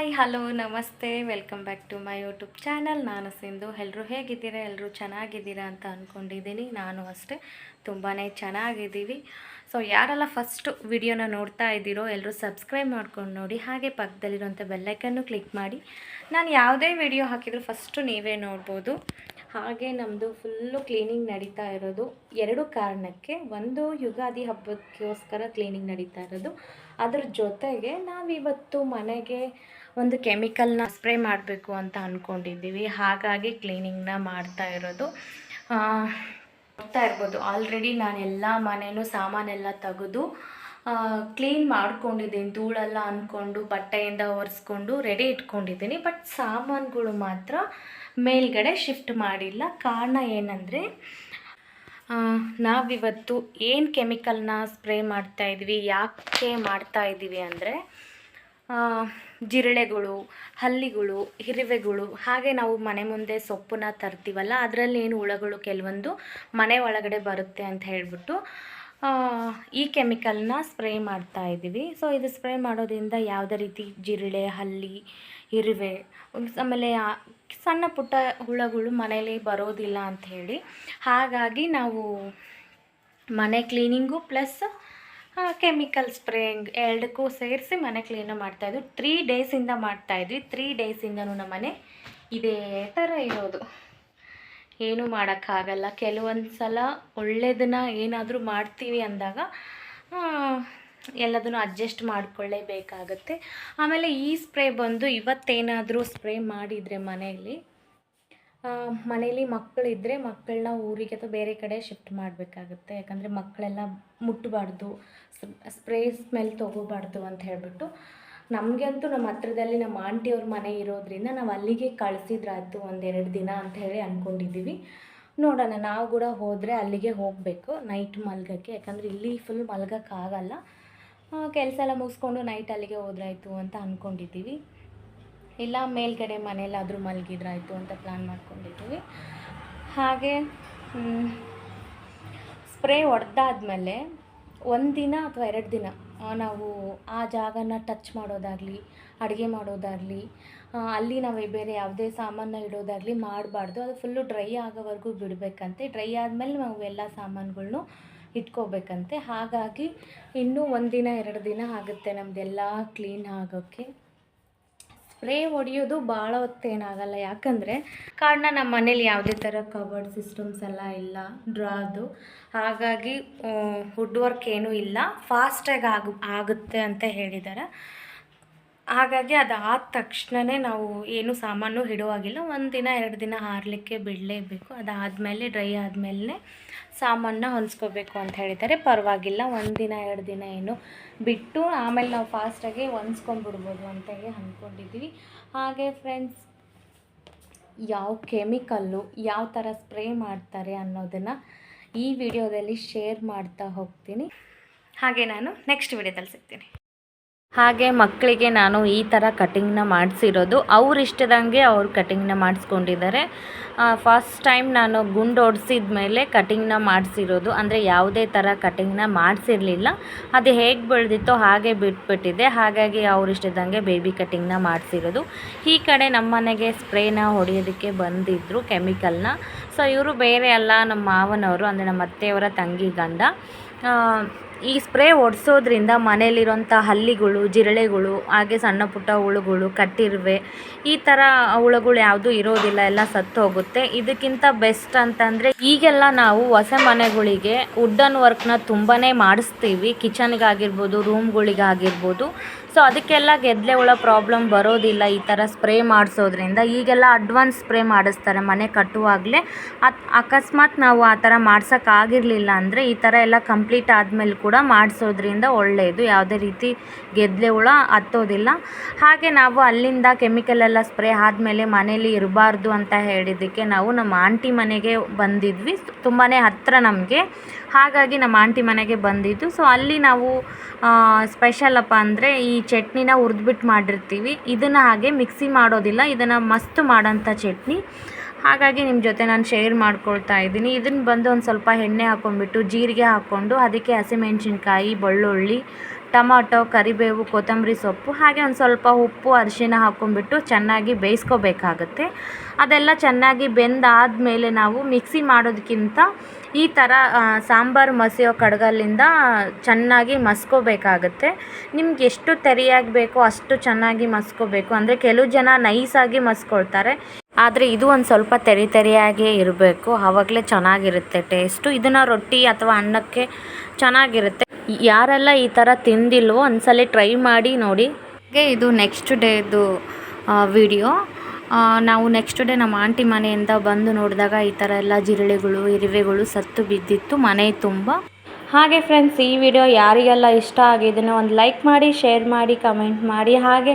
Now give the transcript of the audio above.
Hi, hello, ನಮಸ್ತೆ. Welcome back to my YouTube channel. ನಾನು ಸಿಂಧು. ಎಲ್ಲರೂ ಹೇಗಿದ್ದೀರಾ? ಎಲ್ಲರೂ ಚೆನ್ನಾಗಿದ್ದೀರಾ ಅಂತ ಅಂದ್ಕೊಂಡಿದ್ದೀನಿ ನಾನು ಅಷ್ಟೇ. ತುಂಬಾ ಚೆನ್ನಾಗಿದ್ದೀವಿ. ಸೊ ಯಾರೆಲ್ಲ ಫಸ್ಟು ವಿಡಿಯೋನ ನೋಡ್ತಾ ಇದ್ದೀರೋ ಎಲ್ಲರೂ ಸಬ್ಸ್ಕ್ರೈಬ್ ಮಾಡ್ಕೊಂಡು ನೋಡಿ. ಹಾಗೆ ಪಕ್ಕದಲ್ಲಿರುವಂಥ ಬೆಲ್ಲೈಕನ್ನು ಕ್ಲಿಕ್ ಮಾಡಿ. ನಾನು ಯಾವುದೇ ವಿಡಿಯೋ ಹಾಕಿದರೂ ಫಸ್ಟು ನೀವೇ ನೋಡ್ಬೋದು. ಹಾಗೆ ನಮ್ಮದು ಫುಲ್ಲು ಕ್ಲೀನಿಂಗ್ ನಡೀತಾ ಇರೋದು. ಎರಡು ಕಾರಣಕ್ಕೆ ಒಂದು ಯುಗಾದಿ ಹಬ್ಬಕ್ಕೋಸ್ಕರ ಕ್ಲೀನಿಂಗ್ ನಡೀತಾ ಇರೋದು. ಅದ್ರ ಜೊತೆಗೆ ನಾವಿವತ್ತು ಮನೆಗೆ ಒಂದು ಕೆಮಿಕಲ್ನ ಸ್ಪ್ರೇ ಮಾಡಬೇಕು ಅಂತ ಅಂದ್ಕೊಂಡಿದ್ದೀವಿ ಹಾಗಾಗಿ ಕ್ಲೀನಿಂಗ್ನ ಮಾಡ್ತಾ ಇರೋದು. ನೋಡ್ತಾ ಇರ್ಬೋದು. ಆಲ್ರೆಡಿ ನಾನು ಎಲ್ಲ ಮನೇನು ಸಾಮಾನೆಲ್ಲ ತೆಗೆದು ಕ್ಲೀನ್ ಮಾಡ್ಕೊಂಡಿದ್ದೀನಿ. ಧೂಳೆಲ್ಲ ಅಂದ್ಕೊಂಡು, ಬಟ್ಟೆಯಿಂದ ಒರೆಸ್ಕೊಂಡು ರೆಡಿ ಇಟ್ಕೊಂಡಿದ್ದೀನಿ. ಬಟ್ ಸಾಮಾನುಗಳು ಮಾತ್ರ ಮೇಲ್ಗಡೆ ಶಿಫ್ಟ್ ಮಾಡಿಲ್ಲ. ಕಾರಣ ಏನಂದರೆ ನಾವಿವತ್ತು ಏನು ಕೆಮಿಕಲ್ನ ಸ್ಪ್ರೇ ಮಾಡ್ತಾಯಿದ್ವಿ ಯಾಕೆ ಮಾಡ್ತಾ ಇದ್ದೀವಿ ಅಂದರೆ ಜಿರಳೆಗಳು, ಹಲ್ಲಿಗಳು, ಇರುವೆಗಳು, ಹಾಗೆ ನಾವು ಮನೆ ಮುಂದೆ ಸೊಪ್ಪನ್ನ ತರ್ತೀವಲ್ಲ, ಅದರಲ್ಲಿ ಏನು ಹುಳಗಳು ಕೆಲವೊಂದು ಮನೆ ಒಳಗಡೆ ಬರುತ್ತೆ ಅಂತ ಹೇಳಿಬಿಟ್ಟು ಈ ಕೆಮಿಕಲ್ನ ಸ್ಪ್ರೇ ಮಾಡ್ತಾ ಇದ್ದೀವಿ. ಸೊ, ಇದು ಸ್ಪ್ರೇ ಮಾಡೋದ್ರಿಂದ ಯಾವುದೇ ರೀತಿ ಜಿರಳೆ, ಹಲ್ಲಿ, ಇರುವೆ, ಆಮೇಲೆ ಸಣ್ಣ ಪುಟ್ಟ ಹುಳಗಳು ಮನೇಲಿ ಬರೋದಿಲ್ಲ ಅಂತ ಹೇಳಿ, ಹಾಗಾಗಿ ನಾವು ಮನೆ ಕ್ಲೀನಿಂಗು ಪ್ಲಸ್ ಕೆಮಿಕಲ್ ಸ್ಪ್ರೇಯಿಂಗ್ ಎರಡಕ್ಕೂ ಸೇರಿಸಿ ಮನೆ ಕ್ಲೀನ್ ಮಾಡ್ತಾಯಿದ್ವಿ ತ್ರೀ ಡೇಸಿಂದ ಮಾಡ್ತಾಯಿದ್ವಿ ತ್ರೀ ಡೇಸಿಂದನೂ ನಮ್ಮ ಮನೆ ಇದೇ ಥರ ಇರೋದು. ಏನೂ ಮಾಡೋಕ್ಕಾಗಲ್ಲ. ಕೆಲವೊಂದು ಸಲ ಒಳ್ಳೆಯದನ್ನ ಏನಾದರೂ ಮಾಡ್ತೀವಿ ಅಂದಾಗ ಎಲ್ಲದನ್ನು ಅಡ್ಜಸ್ಟ್ ಮಾಡಿಕೊಳ್ಳೇಬೇಕಾಗತ್ತೆ. ಆಮೇಲೆ ಈ ಸ್ಪ್ರೇ ಬಂದು ಇವತ್ತೇನಾದರೂ ಸ್ಪ್ರೇ ಮಾಡಿದರೆ ಮನೆಯಲ್ಲಿ ಮನೇಲಿ ಮಕ್ಕಳಿದ್ದರೆ ಮಕ್ಕಳನ್ನ ಊರಿಗೆ ಅಥವಾ ಬೇರೆ ಕಡೆ ಶಿಫ್ಟ್ ಮಾಡಬೇಕಾಗುತ್ತೆ. ಯಾಕಂದರೆ ಮಕ್ಕಳೆಲ್ಲ ಮುಟ್ಟಬಾರ್ದು ಸ್ಪ್ರೇ ಸ್ಮೆಲ್ ತೊಗೋಬಾರ್ದು ಅಂತ ಹೇಳಿಬಿಟ್ಟು ನಮಗೆ ಅಂತೂ ನಮ್ಮ ಹತ್ರದಲ್ಲಿ ನಮ್ಮ ಆಂಟಿಯವ್ರ ಮನೆ ಇರೋದ್ರಿಂದ ನಾವು ಅಲ್ಲಿಗೆ ಕಳಿಸಿದ್ರಾಯ್ತು ಒಂದೆರಡು ದಿನ ಅಂತ ಹೇಳಿ ಅಂದ್ಕೊಂಡಿದ್ದೀವಿ ನೋಡೋಣ, ನಾವು ಕೂಡ ಹೋದರೆ ಅಲ್ಲಿಗೆ ಹೋಗಬೇಕು ನೈಟ್ ಮಲ್ಗೋಕ್ಕೆ. ಯಾಕಂದರೆ ಇಲ್ಲಿ ಫುಲ್ ಮಲ್ಗೋಕ್ಕಾಗಲ್ಲ. ಕೆಲಸ ಎಲ್ಲ ಮುಗಿಸ್ಕೊಂಡು ನೈಟ್ ಅಲ್ಲಿಗೆ ಹೋದ್ರಾಯ್ತು ಅಂತ ಅಂದ್ಕೊಂಡಿದ್ದೀವಿ ಇಲ್ಲ, ಮೇಲ್ಗಡೆ ಮನೇಲಾದರೂ ಮಲಗಿದ್ರಾಯ್ತು ಅಂತ ಪ್ಲ್ಯಾನ್ ಮಾಡ್ಕೊಂಡಿದ್ದೀವಿ. ಹಾಗೆ ಸ್ಪ್ರೇ ಹೊಡೆದಾದ್ಮೇಲೆ ಒಂದು ದಿನ ಅಥವಾ ಎರಡು ದಿನ ನಾವು ಆ ಜಾಗನ ಟಚ್ ಮಾಡೋದಾಗಲಿ, ಅಡುಗೆ ಮಾಡೋದಾಗಲಿ ಅಲ್ಲಿ ನಾವು ಬೇರೆ ಯಾವುದೇ ಸಾಮಾನ ಇಡೋದಾಗಲಿ ಮಾಡಬಾರ್ದು. ಅದು ಫುಲ್ಲು ಡ್ರೈ ಆಗೋವರೆಗೂ ಬಿಡಬೇಕಂತೆ. ಡ್ರೈ ಆದಮೇಲೆ ನಾವು ಎಲ್ಲ ಸಾಮಾನುಗಳ್ನು ಇಟ್ಕೋಬೇಕಂತೆ. ಹಾಗಾಗಿ ಇನ್ನೂ ಒಂದಿನ ಎರಡು ದಿನ ಆಗುತ್ತೆ ನಮ್ಮದೆಲ್ಲ ಕ್ಲೀನ್ ಆಗೋಕ್ಕೆ. ಸ್ಪ್ರೇ ಹೊಡೆಯೋದು ಭಾಳ ಹೊತ್ತೇನಾಗಲ್ಲ. ಯಾಕಂದರೆ ಕಾರಣ ನಮ್ಮ ಮನೇಲಿ ಯಾವುದೇ ಥರ ಕಬರ್ಡ್ ಸಿಸ್ಟಮ್ಸ್ ಎಲ್ಲ ಇಲ್ಲ ಡ್ರಾದು ಹಾಗಾಗಿ ವುಡ್ ವರ್ಕ್ ಏನೂ ಇಲ್ಲ. ಫಾಸ್ಟಾಗಿ ಆಗು ಆಗುತ್ತೆ ಅಂತ ಹೇಳಿದ್ದಾರೆ ಹಾಗಾಗಿ ಅದು ಆದ ತಕ್ಷಣವೇ ನಾವು ಏನು ಸಾಮಾನು ಇಡುವಾಗಿಲ್ಲ ಒಂದು ದಿನ, ಎರಡು ದಿನ ಹಾರಲಿಕ್ಕೆ ಬಿಡಲೇಬೇಕು ಅದಾದಮೇಲೆ, ಡ್ರೈ ಆದಮೇಲೆ ಸಾಮಾನನ್ನ ಹೊಂದ್ಸ್ಕೋಬೇಕು ಅಂತ ಹೇಳಿದ್ದಾರೆ. ಪರವಾಗಿಲ್ಲ, ಒಂದು ದಿನ, ಎರಡು ದಿನ ಏನು ಬಿಟ್ಟು ಆಮೇಲೆ ನಾವು ಫಾಸ್ಟಾಗಿ ಹೊಂದ್ಸ್ಕೊಂಡ್ಬಿಡ್ಬೋದು ಅಂತ ಹೇಳಿ ಅಂದ್ಕೊಂಡಿದ್ದೀವಿ ಹಾಗೆ ಫ್ರೆಂಡ್ಸ್ ಯಾವ ಕೆಮಿಕಲ್ಲು ಯಾವ ಥರ ಸ್ಪ್ರೇ ಮಾಡ್ತಾರೆ ಅನ್ನೋದನ್ನು ಈ ವಿಡಿಯೋದಲ್ಲಿ ಶೇರ್ ಮಾಡ್ತಾ ಹೋಗ್ತೀನಿ. ಹಾಗೆ ನಾನು ನೆಕ್ಸ್ಟ್ ವಿಡಿಯೋದಲ್ಲಿ ಸಿಗ್ತೀನಿ. ಹಾಗೆ ಮಕ್ಕಳಿಗೆ ನಾನು ಈ ಥರ ಕಟಿಂಗ್ನ ಮಾಡಿಸಿರೋದು. ಅವ್ರ ಇಷ್ಟದಂಗೆ ಅವ್ರು ಕಟಿಂಗ್ನ ಮಾಡಿಸ್ಕೊಂಡಿದ್ದಾರೆ. ಫಸ್ಟ್ ಟೈಮ್ ನಾನು ಗುಂಡು ಹೊಡ್ಸಿದ ಮೇಲೆ ಕಟಿಂಗ್ನ ಮಾಡಿಸಿರೋದು. ಅಂದರೆ ಯಾವುದೇ ಥರ ಕಟಿಂಗ್ನ ಮಾಡಿಸಿರಲಿಲ್ಲ. ಅದು ಹೇಗೆ ಬೆಳೆದಿತ್ತೋ ಹಾಗೆ ಬಿಟ್ಬಿಟ್ಟಿದೆ. ಹಾಗಾಗಿ ಅವ್ರ ಇಷ್ಟದಂಗೆ ಬೇಬಿ ಕಟಿಂಗ್ನ ಮಾಡಿಸಿರೋದು. ಈ ಕಡೆ ನಮ್ಮ ಮನೆಗೆ ಸ್ಪ್ರೇನ ಹೊಡೆಯೋದಕ್ಕೆ ಬಂದಿದ್ದರು ಕೆಮಿಕಲ್ನ. ಸೊ ಇವರು ಬೇರೆ ಅಲ್ಲ ನಮ್ಮ ಮಾವನವರು, ಅಂದರೆ ನಮ್ಮ ಅತ್ತೆಯವರ ತಂಗಿ ಗಂಡ. ಈ ಸ್ಪ್ರೇ ಹೊಡ್ಸೋದ್ರಿಂದ ಮನೇಲಿರೋಂಥ ಹಲ್ಲಿಗಳು, ಜಿರಳೆಗಳು, ಹಾಗೆ ಸಣ್ಣ ಪುಟ್ಟ ಹುಳುಗಳು, ಕಟ್ಟಿರುವೆ, ಈ ಥರ ಹುಳುಗಳು ಯಾವುದೂ ಇರೋದಿಲ್ಲ, ಎಲ್ಲ ಸತ್ತು ಹೋಗುತ್ತೆ ಇದಕ್ಕಿಂತ ಬೆಸ್ಟ್ ಅಂತಂದರೆ, ಈಗೆಲ್ಲ ನಾವು ಹೊಸ ಮನೆಗಳಿಗೆ ವುಡ್ಡನ್ ವರ್ಕ್ನ ತುಂಬಾ ಮಾಡಿಸ್ತೀವಿ. ಕಿಚನ್ಗಾಗಿರ್ಬೋದು, ರೂಮ್ಗಳಿಗಾಗಿರ್ಬೋದು. ಸೊ, ಅದಕ್ಕೆಲ್ಲ ಗೆದ್ಲೆ ಹುಳ ಪ್ರಾಬ್ಲಮ್ ಬರೋದಿಲ್ಲ ಈ ಥರ ಸ್ಪ್ರೇ ಮಾಡಿಸೋದ್ರಿಂದ. ಈಗೆಲ್ಲ ಅಡ್ವಾನ್ಸ್ ಸ್ಪ್ರೇ ಮಾಡಿಸ್ತಾರೆ ಮನೆ ಕಟ್ಟುವಾಗಲೇ. ಅಕಸ್ಮಾತ್ ನಾವು ಆ ಥರ ಮಾಡ್ಸೋಕ್ಕಾಗಿರಲಿಲ್ಲ ಅಂದರೆ ಈ ಥರ ಎಲ್ಲ ಕಂಪ್ಲೀಟ್ ಆದಮೇಲೆ ಕೂಡ ಮಾಡಿಸೋದ್ರಿಂದ ಒಳ್ಳೆಯದು ಯಾವುದೇ ರೀತಿ ಗೆದ್ದಲೆ ಹುಳ ಹತ್ತೋದಿಲ್ಲ. ಹಾಗೆ ನಾವು ಅಲ್ಲಿಂದ ಕೆಮಿಕಲ್ ಎಲ್ಲ ಸ್ಪ್ರೇ ಆದಮೇಲೆ ಮನೇಲಿ ಇರಬಾರ್ದು ಅಂತ ಹೇಳಿದ್ದಕ್ಕೆ ನಾವು ನಮ್ಮ ಆಂಟಿ ಮನೆಗೆ ಬಂದಿದ್ವಿ. ತುಂಬಾ ಹತ್ತಿರ ನಮಗೆ. ಹಾಗಾಗಿ ನಮ್ಮ ಆಂಟಿ ಮನೆಗೆ ಬಂದಿದ್ದು. ಸೊ ಅಲ್ಲಿ ನಾವು ಸ್ಪೆಷಲಪ್ಪ ಅಂದರೆ ಈ ಚಟ್ನಿನ ಹುರಿದ್ಬಿಟ್ಟು ಮಾಡಿರ್ತೀವಿ. ಇದನ್ನು ಹಾಗೆ ಮಿಕ್ಸಿ ಮಾಡೋದಿಲ್ಲ. ಇದನ್ನು ಮಸ್ತ್ ಮಾಡೋಂಥ ಚಟ್ನಿ. ಹಾಗಾಗಿ ನಿಮ್ಮ ಜೊತೆ ನಾನು ಶೇರ್ ಮಾಡ್ಕೊಳ್ತಾ ಇದ್ದೀನಿ. ಇದನ್ನು ಬಂದು ಒಂದು ಸ್ವಲ್ಪ ಎಣ್ಣೆ ಹಾಕ್ಕೊಂಡ್ಬಿಟ್ಟು ಜೀರಿಗೆ ಹಾಕ್ಕೊಂಡು ಅದಕ್ಕೆ ಹಸಿಮೆಣ್ಸಿನ್ಕಾಯಿ ಬೆಳ್ಳುಳ್ಳಿ, ಟೊಮಾಟೊ, ಕರಿಬೇವು, ಕೊತ್ತಂಬರಿ ಸೊಪ್ಪು, ಹಾಗೆ ಒಂದು ಸ್ವಲ್ಪ ಉಪ್ಪು, ಅರಿಶಿನ ಹಾಕ್ಕೊಂಡ್ಬಿಟ್ಟು ಚೆನ್ನಾಗಿ ಬೇಯಿಸ್ಕೋಬೇಕಾಗತ್ತೆ. ಅದೆಲ್ಲ ಚೆನ್ನಾಗಿ ಬೆಂದಾದಮೇಲೆ ನಾವು ಮಿಕ್ಸಿ ಮಾಡೋದಕ್ಕಿಂತ ಈ ಥರ ಸಾಂಬಾರು ಮಸಿಯೋ ಕಡಗಲ್ಲಿಂದ ಚೆನ್ನಾಗಿ ಮಸ್ಕೋಬೇಕಾಗತ್ತೆ. ನಿಮ್ಗೆ ಎಷ್ಟು ತೆರಿಯಾಗಿ ಬೇಕೋ ಅಷ್ಟು ಚೆನ್ನಾಗಿ ಮಸ್ಕೋಬೇಕು. ಅಂದರೆ ಕೆಲವು ಜನ ನೈಸಾಗಿ ಮಸ್ಕೊಳ್ತಾರೆ. ಆದರೆ ಇದು ಒಂದು ಸ್ವಲ್ಪ ತೆರಿ ತೆರಿಯಾಗೇ ಇರಬೇಕು. ಆವಾಗಲೇ ಚೆನ್ನಾಗಿರುತ್ತೆ ಟೇಸ್ಟು ಇದನ್ನು ರೊಟ್ಟಿ ಅಥವಾ ಅನ್ನಕ್ಕೆ ಚೆನ್ನಾಗಿರುತ್ತೆ. ಯಾರೆಲ್ಲ ಈ ಥರ ತಿಂದಿಲ್ವೋ ಒಂದ್ಸಲ ಟ್ರೈ ಮಾಡಿ ನೋಡಿ. ಹಾಗೆ ಇದು ನೆಕ್ಸ್ಟ್ ಡೇದು ವಿಡಿಯೋ ನಾವು ನೆಕ್ಸ್ಟ್ ಡೇ ನಮ್ಮ ಆಂಟಿ ಮನೆಯಿಂದ ಬಂದು ನೋಡಿದಾಗ ಈ ಥರ ಎಲ್ಲ ಜಿರಳೆಗಳು, ಇರುವೆಗಳು ಸತ್ತು ಬಿದ್ದಿತ್ತು, ಮನೆ ತುಂಬ. ಹಾಗೆ ಫ್ರೆಂಡ್ಸ್ ಈ ವಿಡಿಯೋ ಯಾರಿಗೆಲ್ಲ ಇಷ್ಟ ಆಗಿದೆಯೋ ಒಂದು ಲೈಕ್ ಮಾಡಿ ಶೇರ್ ಮಾಡಿ ಕಮೆಂಟ್ ಮಾಡಿ. ಹಾಗೆ